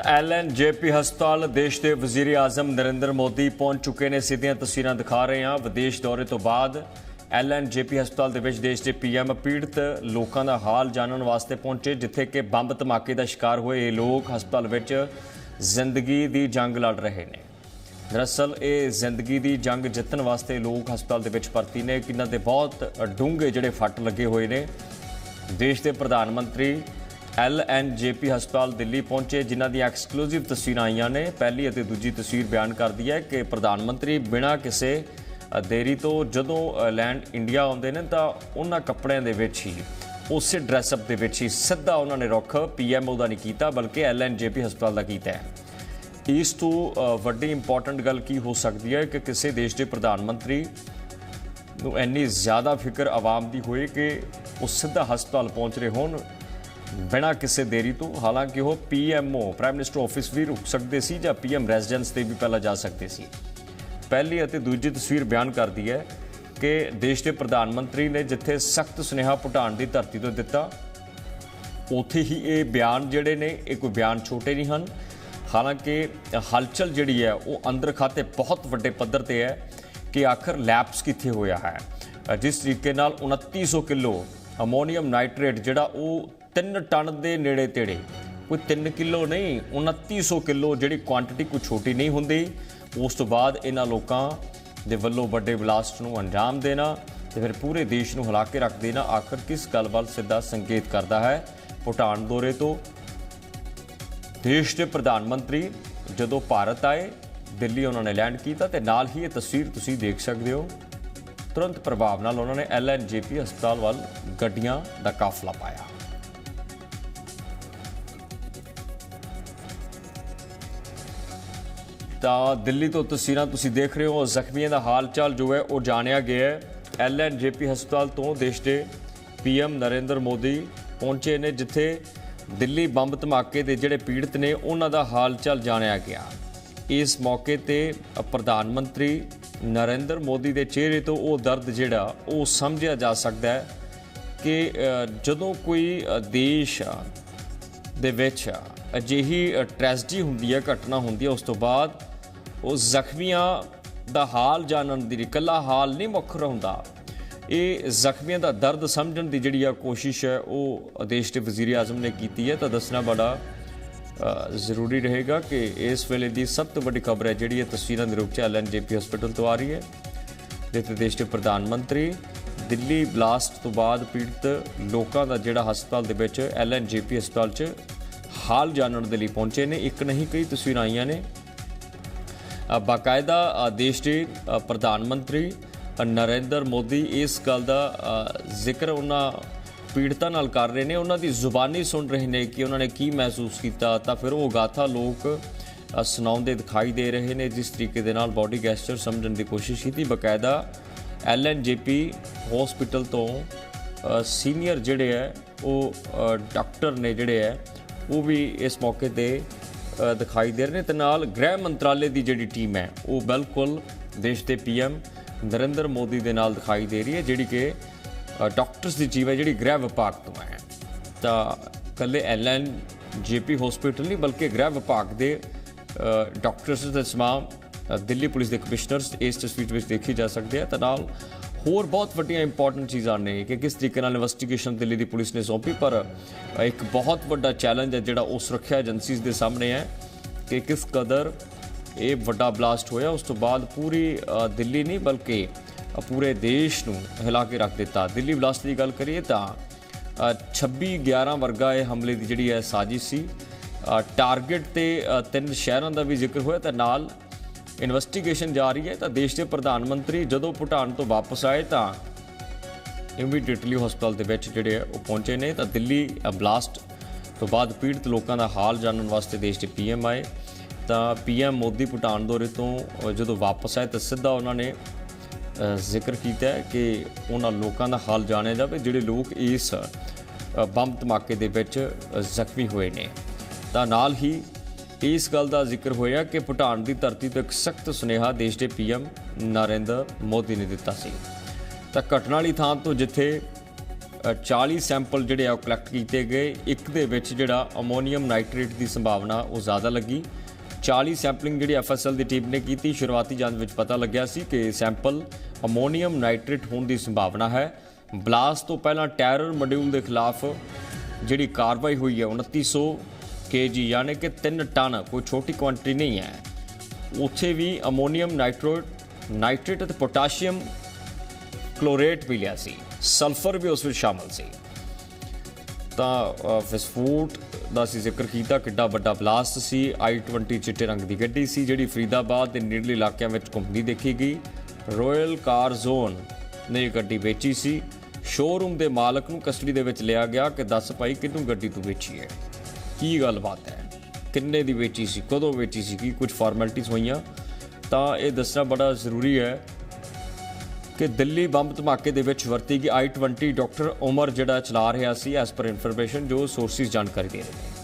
ਐਲਐਨਜੇਪੀ ਹਸਪਤਾਲ ਦੇਸ਼ ਦੇ ਵਜ਼ੀਰ ਆਜ਼ਮ ਨਰਿੰਦਰ ਮੋਦੀ ਪਹੁੰਚ ਚੁੱਕੇ ਨੇ। ਸਿੱਧੀਆਂ ਤਸਵੀਰਾਂ ਦਿਖਾ ਰਹੇ ਹਾਂ। ਵਿਦੇਸ਼ ਦੌਰੇ ਤੋਂ ਬਾਅਦ ਐਲਐਨਜੇਪੀ ਹਸਪਤਾਲ ਦੇ ਵਿੱਚ ਦੇਸ਼ ਦੇ ਪੀਐਮ ਪੀੜਤ ਲੋਕਾਂ ਦਾ ਹਾਲ ਜਾਣਨ ਵਾਸਤੇ ਪਹੁੰਚੇ, ਜਿੱਥੇ ਕਿ ਬੰਬ ਧਮਾਕੇ ਦਾ ਸ਼ਿਕਾਰ ਹੋਏ ਇਹ ਲੋਕ ਹਸਪਤਾਲ ਵਿੱਚ ਜ਼ਿੰਦਗੀ ਦੀ ਜੰਗ ਲੜ ਰਹੇ ਨੇ। ਦਰਅਸਲ ਇਹ ਜ਼ਿੰਦਗੀ ਦੀ ਜੰਗ ਜਿੱਤਣ ਵਾਸਤੇ ਲੋਕ ਹਸਪਤਾਲ ਦੇ ਵਿੱਚ ਭਰਤੀ ਨੇ। ਕਿਨਾਂ ਦੇ ਬਹੁਤ ਡੂੰਘੇ ਜਿਹੜੇ ਫੱਟ ਲੱਗੇ ਹੋਏ ਨੇ। ਦੇਸ਼ ਦੇ ਪ੍ਰਧਾਨ ਮੰਤਰੀ ਐਲਐਨਜੇਪੀ ਹਸਪਤਾਲ ਦਿੱਲੀ ਪਹੁੰਚੇ, ਜਿਨ੍ਹਾਂ ਦੀਆਂ ਐਕਸਕਲੂਸਿਵ ਤਸਵੀਰਾਂ ਆਈਆਂ ਨੇ। ਪਹਿਲੀ ਅਤੇ ਦੂਜੀ ਤਸਵੀਰ ਬਿਆਨ ਕਰਦੀ ਹੈ ਕਿ ਪ੍ਰਧਾਨ ਮੰਤਰੀ ਬਿਨਾਂ ਕਿਸੇ ਦੇਰੀ ਤੋਂ ਜਦੋਂ ਲੈਂਡ ਇੰਡੀਆ ਆਉਂਦੇ ਨੇ, ਤਾਂ ਉਹਨਾਂ ਕੱਪੜਿਆਂ ਦੇ ਵਿੱਚ ਹੀ, ਉਸੇ ਡਰੈਸਅਪ ਦੇ ਵਿੱਚ ਹੀ ਸਿੱਧਾ ਉਹਨਾਂ ਨੇ ਰੁੱਖ ਪੀਐਮਓ ਦਾ ਨਹੀਂ ਕੀਤਾ, ਬਲਕਿ ਐਲਐਨਜੇਪੀ ਹਸਪਤਾਲ ਦਾ ਕੀਤਾ ਹੈ। ਇਸ ਤੋਂ ਵੱਡੀ ਇੰਪੋਰਟੈਂਟ ਗੱਲ ਕੀ ਹੋ ਸਕਦੀ ਹੈ ਕਿ ਕਿਸੇ ਦੇਸ਼ ਦੇ ਪ੍ਰਧਾਨ ਮੰਤਰੀ ਨੂੰ ਇੰਨੀ ਜ਼ਿਆਦਾ ਫਿਕਰ, ਆਵਾਮ ਦੀ ਹੋਏ ਕਿ ਉਹ ਸਿੱਧਾ ਹਸਪਤਾਲ ਪਹੁੰਚ ਰਹੇ ਹੋਣ ਬਿਨਾਂ ਕਿਸੇ ਦੇਰੀ ਤੋਂ, ਹਾਲਾਂਕਿ ਉਹ ਪੀਐਮਓ ਪ੍ਰਾਈਮ ਮਿਨਿਸਟਰ ਆਫਿਸ ਵੀ ਰੁਕ ਸਕਦੇ ਸੀ ਜਾਂ ਪੀਐਮ ਰੈਜ਼ੀਡੈਂਸ ਤੇ ਵੀ ਪਹਿਲਾਂ ਜਾ ਸਕਦੇ ਸੀ। ਪਹਿਲੀ ਅਤੇ ਦੂਜੀ ਤਸਵੀਰ ਬਿਆਨ ਕਰਦੀ ਹੈ ਕਿ ਦੇਸ਼ ਦੇ ਪ੍ਰਧਾਨ ਮੰਤਰੀ ਨੇ ਜਿੱਥੇ ਸਖਤ ਸੁਨੇਹਾ ਭੂਟਾਨ ਦੀ ਧਰਤੀ ਤੋਂ ਦਿੱਤਾ, ਉੱਥੇ ਹੀ ਇਹ ਬਿਆਨ ਜਿਹੜੇ ਨੇ, ਇਹ ਕੋਈ ਬਿਆਨ ਛੋਟੇ ਨਹੀਂ ਹਨ। ਹਾਲਾਂਕਿ ਹਲਚਲ ਜਿਹੜੀ ਹੈ, ਉਹ ਅੰਦਰ ਖਾਤੇ ਬਹੁਤ ਵੱਡੇ ਪੱਧਰ ਤੇ ਹੈ ਕਿ ਆਖਰ ਲੈਪਸ ਕਿੱਥੇ ਹੋਇਆ ਹੈ। ਜਿਸ ਤਰੀਕੇ ਨਾਲ 2900 ਕਿਲੋ ਅਮੋਨੀਅਮ ਨਾਈਟ੍ਰੇਟ ਜਿਹੜਾ ਉਹ 3 ਟਨ ਦੇ ਨੇੜੇ ਤੇੜੇ। ਕੋਈ 3 ਕਿਲੋ ਨਹੀਂ 2900 ਕਿਲੋ ਜਿਹੜੀ ਕੁਆਂਟੀਟੀ ਕੋਈ ਛੋਟੀ ਨਹੀਂ ਹੁੰਦੀ। ਉਸ ਤੋਂ ਬਾਅਦ ਇਹਨਾਂ ਲੋਕਾਂ ਦੇ ਵੱਲੋਂ ਵੱਡੇ ਬਲਾਸਟ ਨੂੰ ਅੰਜਾਮ ਦੇਣਾ ਤੇ ਫਿਰ ਪੂਰੇ ਦੇਸ਼ ਨੂੰ ਹਿਲਾ ਕੇ ਰੱਖ ਦੇਣਾ। ਆਖਰ ਕਿਸ ਗੱਲ ਵੱਲ ਸਿੱਧਾ ਸੰਕੇਤ ਕਰਦਾ ਹੈ? ਭੂਟਾਨ ਦੌਰੇ ਤੋਂ ਦੇਸ਼ ਦੇ ਪ੍ਰਧਾਨ ਮੰਤਰੀ ਜਦੋਂ ਭਾਰਤ ਆਏ, ਦਿੱਲੀ ਉਹਨਾਂ ਨੇ ਲੈਂਡ ਕੀਤਾ ਤੇ ਨਾਲ ਹੀ ਇਹ ਤਸਵੀਰ ਤੁਸੀਂ ਦੇਖ ਸਕਦੇ ਹੋ। ਤੁਰੰਤ ਪ੍ਰਭਾਵ ਨਾਲ ਉਹਨਾਂ ਨੇ ਐਲਐਨਜੇਪੀ ਹਸਪਤਾਲ ਵੱਲ ਗੱਡੀਆਂ ਦਾ ਕਾਫਲਾ ਪਾਇਆ। ਤਾਂ ਦਿੱਲੀ ਤੋਂ ਤਸਵੀਰਾਂ ਤੁਸੀਂ ਦੇਖ ਰਹੇ ਹੋ। ਜ਼ਖਮੀਆਂ ਦਾ ਹਾਲ ਚਾਲ ਜੋ ਹੈ, ਉਹ ਜਾਣਿਆ ਗਿਆ ਹੈ। ਐਲਐਨਜੇਪੀ ਹਸਪਤਾਲ ਤੋਂ ਦੇਸ਼ ਦੇ ਪੀਐਮ ਨਰਿੰਦਰ ਮੋਦੀ ਪਹੁੰਚੇ ਨੇ, ਜਿੱਥੇ ਦਿੱਲੀ ਬੰਬ ਧਮਾਕੇ ਦੇ ਜਿਹੜੇ ਪੀੜਤ ਨੇ, ਉਹਨਾਂ ਦਾ ਹਾਲ ਚਾਲ ਜਾਣਿਆ ਗਿਆ। ਇਸ ਮੌਕੇ ਤੇ ਪ੍ਰਧਾਨ ਮੰਤਰੀ ਨਰਿੰਦਰ ਮੋਦੀ ਦੇ ਚਿਹਰੇ ਤੋਂ ਉਹ ਦਰਦ ਜਿਹੜਾ, ਉਹ ਸਮਝਿਆ ਜਾ ਸਕਦਾ ਹੈ ਕਿ ਜਦੋਂ ਕੋਈ ਦੇਸ਼ ਦੇ ਵਿੱਚ ਅਜਿਹੀ ਟ੍ਰੈਜਡੀ ਹੁੰਦੀ ਹੈ, ਘਟਨਾ ਹੁੰਦੀ ਹੈ, ਉਸ ਤੋਂ ਬਾਅਦ ਉਹ ਜ਼ਖਮੀਆਂ ਦਾ ਹਾਲ ਜਾਣਨ ਦੀ, ਇਕੱਲਾ ਹਾਲ ਨਹੀਂ ਮੁੱਖ ਰਹਿੰਦਾ। ਇਹ ਜ਼ਖਮੀਆਂ ਦਾ ਦਰਦ ਸਮਝਣ ਦੀ ਜਿਹੜੀ ਆ ਕੋਸ਼ਿਸ਼ ਹੈ, ਉਹ ਦੇਸ਼ ਦੇ ਵਜ਼ੀਰ ਆਜ਼ਮ ਨੇ ਕੀਤੀ ਹੈ। ਤਾਂ ਦੱਸਣਾ ਬੜਾ ਜ਼ਰੂਰੀ ਰਹੇਗਾ ਕਿ ਇਸ ਵੇਲੇ ਦੀ ਸਭ ਤੋਂ ਵੱਡੀ ਖਬਰ ਹੈ ਜਿਹੜੀ ਇਹ ਤਸਵੀਰਾਂ ਦੇ ਰੂਪ ਚ ਐਲਐਨਜੇਪੀ ਹਸਪੀਟਲ ਤੋਂ ਆ ਰਹੀ ਹੈ। ਜਿੱਥੇ ਦੇਸ਼ ਦੇ ਪ੍ਰਧਾਨ ਮੰਤਰੀ ਦਿੱਲੀ ਬਲਾਸਟ ਤੋਂ ਬਾਅਦ ਪੀੜਤ ਲੋਕਾਂ ਦਾ ਜਿਹੜਾ ਹਸਪਤਾਲ ਦੇ ਵਿੱਚ ਐਲਐਨਜੀਪੀ ਹਸਪਤਾਲ 'ਚ ਹਾਲ ਜਾਣਨ ਦੇ ਲਈ ਪਹੁੰਚੇ ਨੇ। ਇੱਕ ਨਹੀਂ, ਕਈ ਤਸਵੀਰਾਂ ਆਈਆਂ ਨੇ। ਬਾਕਾਇਦਾ ਦੇਸ਼ ਦੇ ਪ੍ਰਧਾਨ ਮੰਤਰੀ ਨਰਿੰਦਰ ਮੋਦੀ ਇਸ ਗੱਲ ਦਾ ਜ਼ਿਕਰ ਉਹਨਾਂ ਪੀੜਤਾਂ ਨਾਲ ਕਰ ਰਹੇ ਨੇ। ਉਹਨਾਂ ਦੀ ਜ਼ੁਬਾਨੀ ਸੁਣ ਰਹੇ ਨੇ ਕਿ ਉਹਨਾਂ ਨੇ ਕੀ ਮਹਿਸੂਸ ਕੀਤਾ। ਤਾਂ ਫਿਰ ਉਹ ਗਾਥਾ ਲੋਕ ਸੁਣਾਉਂਦੇ ਦਿਖਾਈ ਦੇ ਰਹੇ ਨੇ, ਜਿਸ ਤਰੀਕੇ ਦੇ ਨਾਲ ਬਾਡੀ ਗੈਸਚਰ ਸਮਝਣ ਦੀ ਕੋਸ਼ਿਸ਼ ਕੀਤੀ। ਬਕਾਇਦਾ ਐਲਐਨਜੀਪੀ ਹਸਪੀਟਲ ਤੋਂ ਸੀਨੀਅਰ ਜਿਹੜੇ ਹੈ, ਉਹ ਡਾਕਟਰ ਨੇ ਜਿਹੜੇ ਹੈ, ਉਹ ਵੀ ਇਸ ਮੌਕੇ ਤੇ ਦਿਖਾਈ ਦੇ ਰਹੇ ਨੇ ਤੇ ਨਾਲ ਗ੍ਰਹਿ ਮੰਤਰਾਲੇ ਦੀ ਜਿਹੜੀ ਟੀਮ ਹੈ, ਉਹ ਬਿਲਕੁਲ ਦੇਸ਼ ਦੇ ਪੀਐਮ ਨਰਿੰਦਰ ਮੋਦੀ ਦੇ ਨਾਲ ਦਿਖਾਈ ਦੇ ਰਹੀ ਹੈ, ਜਿਹੜੀ ਕਿ ਡਾਕਟਰਸ ਦੀ ਟੀਮ ਹੈ, ਜਿਹੜੀ ਗ੍ਰਹਿ ਵਿਭਾਗ ਤੋਂ ਹੈ। ਤਾਂ ਕੱਲੇ ਐਲਐਨ ਜੀਪੀ ਹਸਪੀਟਲ ਨਹੀਂ, ਬਲਕਿ ਗ੍ਰਹਿ ਵਿਭਾਗ ਦੇ ਡਾਕਟਰਸ ਦੇ ਤਮਾਮ ਦਿੱਲੀ ਪੁਲਿਸ ਦੇ ਕਮਿਸ਼ਨਰਸ ਇਸ ਤਸਵੀਰ ਵਿੱਚ ਦੇਖੀ ਜਾ ਸਕਦੇ ਆ। ਤਾਂ ਨਾਲ ਹੋਰ ਬਹੁਤ ਵੱਡੀਆਂ ਇੰਪੋਰਟੈਂਟ ਚੀਜ਼ਾਂ ਨੇ ਕਿ ਕਿਸ ਤਰੀਕੇ ਨਾਲ ਇਨਵੈਸਟੀਗੇਸ਼ਨ ਦਿੱਲੀ ਦੀ ਪੁਲਿਸ ਨੇ ਸੌਂਪੀ ਪਰ ਇੱਕ ਬਹੁਤ ਵੱਡਾ ਚੈਲੰਜ ਹੈ ਜਿਹੜਾ ਉਹ ਸੁਰੱਖਿਆ ਏਜੰਸੀਜ਼ ਦੇ ਸਾਹਮਣੇ ਹੈ ਕਿ ਕਿਸ ਕਦਰ ਇਹ ਵੱਡਾ ਬਲਾਸਟ ਹੋਇਆ। ਉਸ ਤੋਂ ਬਾਅਦ ਪੂਰੀ ਦਿੱਲੀ ਨਹੀਂ ਬਲਕਿ ਪੂਰੇ ਦੇਸ਼ ਨੂੰ ਹਿਲਾ ਕੇ ਰੱਖ ਦਿੱਤਾ। ਦਿੱਲੀ ਬਲਾਸਟ ਦੀ ਗੱਲ ਕਰੀਏ ਤਾਂ ਅ, 26 11 ਵਰਗਾ ਇਹ ਹਮਲੇ ਦੀ ਜਿਹੜੀ ਹੈ ਸਾਜ਼ਿਸ਼ ਸੀ। ਟਾਰਗੇਟ ਤੇ ਤਿੰਨ ਸ਼ਹਿਰਾਂ ਦਾ ਵੀ ਜ਼ਿਕਰ ਹੋਇਆ ਤਾਂ ਨਾਲ ਇਨਵੈਸਟੀਗੇਸ਼ਨ ਜਾਰੀ ਹੈ, ਤਾਂ ਦੇਸ਼ ਦੇ ਪ੍ਰਧਾਨ ਮੰਤਰੀ ਜਦੋਂ ਭੂਟਾਨ ਤੋਂ ਵਾਪਸ ਆਏ ਤਾਂ ਇਮੀਡੀਏਟਲੀ ਹਸਪਤਾਲ ਦੇ ਵਿੱਚ ਜਿਹੜੇ ਆ ਉਹ ਪਹੁੰਚੇ ਨੇ, ਤਾਂ ਦਿੱਲੀ ਬਲਾਸਟ ਤੋਂ ਬਾਅਦ ਪੀੜਤ ਲੋਕਾਂ ਦਾ ਹਾਲ ਜਾਣਨ ਵਾਸਤੇ ਦੇਸ਼ ਦੇ ਪੀਐਮ ਆਏ। ਤਾਂ ਪੀਐਮ ਮੋਦੀ ਭੂਟਾਨ ਦੌਰੇ ਤੋਂ ਜਦੋਂ ਵਾਪਸ ਆਏ ਤਾਂ ਸਿੱਧਾ ਉਹਨਾਂ ਨੇ ਜ਼ਿਕਰ ਕੀਤਾ ਕਿ ਉਹਨਾਂ ਲੋਕਾਂ ਦਾ ਹਾਲ ਜਾਣਿਆ ਜਾਵੇ, ਜਿਹੜੇ ਲੋਕ ਇਸ ਬੰਬ ਧਮਾਕੇ ਦੇ ਵਿੱਚ ਜ਼ਖਮੀ ਹੋਏ ਨੇ। ਤਾਂ ਨਾਲ ਹੀ ਇਸ ਗੱਲ ਦਾ ਜ਼ਿਕਰ ਹੋਇਆ ਕਿ ਭੂਟਾਨ ਦੀ ਧਰਤੀ ਤੋਂ ਇੱਕ ਸਖਤ ਸੁਨੇਹਾ ਦੇਸ਼ ਦੇ ਪੀਐਮ ਨਰਿੰਦਰ ਮੋਦੀ ਨੇ ਦਿੱਤਾ ਸੀ। ਤਾਂ ਘਟਨਾ ਵਾਲੀ ਥਾਂ ਤੋਂ ਜਿੱਥੇ ਅ, 40 ਸੈਂਪਲ ਜਿਹੜੇ ਆ ਉਹ ਕਲੈਕਟ ਕੀਤੇ ਗਏ ਇੱਕ ਦੇ ਵਿੱਚ ਜਿਹੜਾ ਅਮੋਨੀਅਮ ਨਾਈਟ੍ਰੇਟ ਦੀ ਸੰਭਾਵਨਾ ਉਹ ਜ਼ਿਆਦਾ ਲੱਗੀ। 40 ਸੈਂਪਲਿੰਗ ਜਿਹੜੀ ਐਫਐਸਐਲ ਦੀ ਟੀਮ ਨੇ ਕੀਤੀ ਸ਼ੁਰੂਆਤੀ ਜਾਂਚ ਵਿੱਚ ਪਤਾ ਲੱਗਿਆ ਸੀ ਕਿ ਸੈਂਪਲ ਅਮੋਨੀਅਮ ਨਾਈਟ੍ਰੇਟ ਹੋਣ ਦੀ ਸੰਭਾਵਨਾ ਹੈ। ਬਲਾਸਟ ਤੋਂ ਪਹਿਲਾਂ ਟੈਰਰ ਮੋਡਿਊਲ ਦੇ ਖਿਲਾਫ ਜਿਹੜੀ ਕਾਰਵਾਈ ਹੋਈ ਹੈ 2900 ਕੇਜੀ ਯਾਨੀ ਕਿ 3 ਟਨ ਕੋਈ ਛੋਟੀ ਕੁਆਂਟੀਟੀ ਨਹੀਂ ਹੈ। ਉੱਥੇ ਵੀ ਅਮੋਨੀਅਮ ਨਾਈਟ੍ਰੇਟ ਨਾਈਟ੍ਰੇਟ ਅਤੇ ਪੋਟਾਸ਼ੀਅਮ ਕਲੋਰੇਟ ਵੀ ਲਿਆ ਸੀ। ਸਲਫਰ ਵੀ ਉਸ ਵਿੱਚ ਸ਼ਾਮਲ ਸੀ। ਤਾਂ ਅ, ਦਾ ਸੀ ਜ਼ਿਕਰ ਕੀਤਾ ਕਿੱਡਾ ਵੱਡਾ ਬਲਾਸਟ ਸੀ। I20 ਚਿੱਟੇ ਰੰਗ ਦੀ ਗੱਡੀ ਸੀ ਜਿਹੜੀ ਫਰੀਦਾਬਾਦ ਦੇ ਨੇੜਲੇ ਇਲਾਕਿਆਂ ਵਿੱਚ ਘੁੰਮਦੀ ਦੇਖੀ ਗਈ। ਰਾਇਲ ਕਾਰ ਜ਼ੋਨ ਨੇ ਇਹ ਗੱਡੀ ਵੇਚੀ ਸੀ। ਸ਼ੋਰੂਮ ਦੇ ਮਾਲਕ ਨੂੰ ਕਸਟਡੀ ਦੇ ਵਿੱਚ ਲਿਆ ਗਿਆ ਕਿ ਦੱਸ ਭਾਈ ਕਿਹਨੂੰ ਗੱਡੀ ਤੂੰ ਵੇਚੀ ਹੈ। ਕੀ ਗੱਲਬਾਤ ਹੈ? ਕਿੰਨੇ ਦੀ ਵੇਚੀ ਸੀ? ਕਦੋਂ ਵੇਚੀ ਸੀ? ਕੀ ਕੁਝ ਫਾਰਮੈਲਿਟੀਆਂ ਹੋਈਆਂ? ਤਾਂ ਇਹ ਦੱਸਣਾ ਬੜਾ ਜ਼ਰੂਰੀ ਹੈ ਕਿ ਦਿੱਲੀ ਬੰਬ ਧਮਾਕੇ ਦੇ ਵਿੱਚ ਵਰਤੀ ਗਈ i20 ਡਾਕਟਰ ਉਮਰ ਜਿਹੜਾ ਚਲਾ ਰਿਹਾ ਸੀ ਐਸ ਪਰ ਇਨਫੋਰਮੇਸ਼ਨ ਜੋ ਸੋਰਸਿਸ ਜਾਣਕਾਰੀ ਦੇ ਰਹੇ ਨੇ।